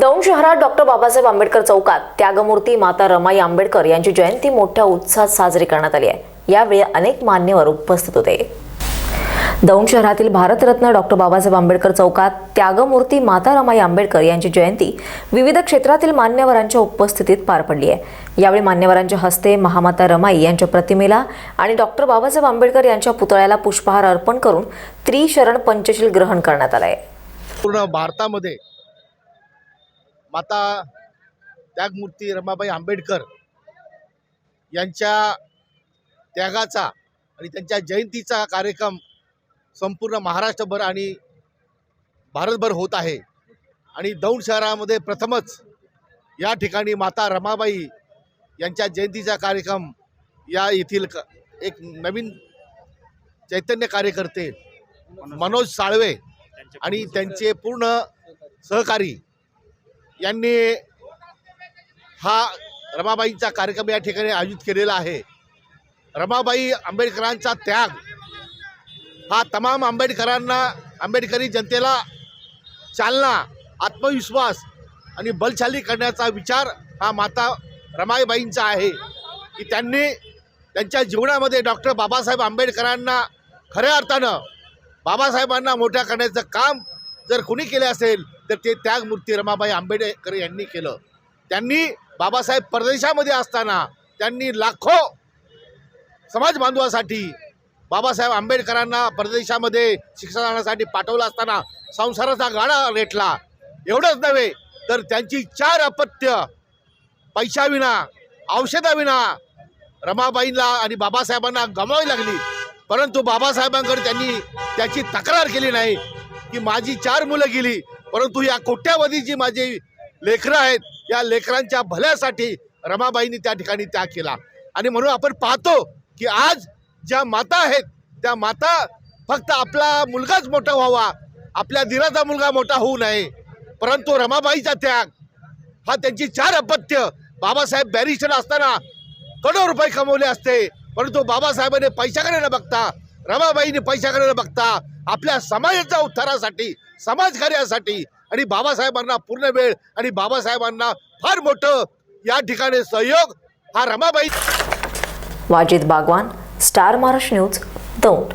दौंड शहरात डॉक्टर बाबासाहेब आंबेडकर चौकात त्यागमूर्ती माता रमाई आंबेडकर यांची जयंती मोठ्या उत्साहात साजरी करण्यात आली आहे. यावेळी अनेक मान्यवर उपस्थित होते. दौंड शहरातील भारतरत्न डॉक्टर बाबासाहेब आंबेडकर चौकात त्यागमूर्ती माता रमाई आंबेडकर यांची जयंती विविध क्षेत्रातील मान्यवरांच्या उपस्थितीत पार पडली आहे. यावेळी मान्यवरांच्या हस्ते महामाता रमाई यांच्या प्रतिमेला आणि डॉक्टर बाबासाहेब आंबेडकर यांच्या पुतळ्याला पुष्पहार अर्पण करून त्रिशरण पंचशील ग्रहण करण्यात आलं आहे. पूर्ण भारतामध्ये माता त्यागमूर्ती रमाबाई आंबेडकर यांच्या त्यागाचा आणि त्यांच्या जयंतीचा कार्यक्रम संपूर्ण महाराष्ट्रभर आणि भारतभर होत आहे. आणि दौंड शहरामध्ये प्रथमच या ठिकाणी माता रमाबाई यांच्या जयंतीचा कार्यक्रम या येथील क एक नवीन चैतन्य कार्यकर्ते मनोज साळवे आणि त्यांचे पूर्ण सहकारी यांनी हा रमाबाईंचा कार्यक्रम या ठिकाणी आयोजित केलेला आहे. रमाबाई आंबेडकरांचा त्याग हा तमाम आंबेडकरांना आंबेडकरी जनतेला चालना आत्मविश्वास आणि बलशाली करण्याचा विचार हा माता रमाईबाईंचा आहे. की त्यांनी त्यांच्या जीवनामध्ये डॉक्टर बाबासाहेब आंबेडकरांना खऱ्या अर्थानं बाबासाहेबांना मोठ्या करण्याचं काम जर कुणी केले असेल तर ते त्यागमूर्ती रमाबाई आंबेडकर यांनी केलं. त्यांनी बाबासाहेब परदेशामध्ये असताना त्यांनी लाखो समाज बांधवासाठी बाबासाहेब आंबेडकरांना परदेशामध्ये शिक्षणासाठी पाठवलं असताना संसाराचा गाडा रेटला. एवढंच नव्हे तर त्यांची चार अपत्य पैशाविना औषधाविना रमाबाईंना आणि बाबासाहेबांना गमावी लागली. परंतु बाबासाहेबांकडे त्यांनी त्याची तक्रार केली नाही की माझी चार मुलं गेली परंतु या कोट्यावधी जी माझी लेकरं आहेत या लेकरांच्या भल्यासाठी रमाबाईंनी त्या ठिकाणी त्याग केला. आणि म्हणून आपण पाहतो की आज ज्या माता आहेत त्या माता फक्त आपला मुलगाच मोठा व्हावा आपल्या दिराचा मुलगा मोठा होऊ नये परंतु रमाबाईचा त्याग हा त्यांची चार अपत्य. बाबासाहेब बॅरिस्टर असताना करोड रुपये कमवले असते परंतु बाबासाहेबांनी पैशाकडे न बघता रमाबाईंनी पैशाकडे बघता आपल्या समाजाच्या उद्धारासाठी समाजकार्यासाठी आणि बाबासाहेबांना पूर्ण वेळ आणि बाबासाहेबांना फार मोठं या ठिकाणी सहयोग हा रमाबाई वाजिद बागवान स्टार महाराष्ट्र न्यूज दौंड.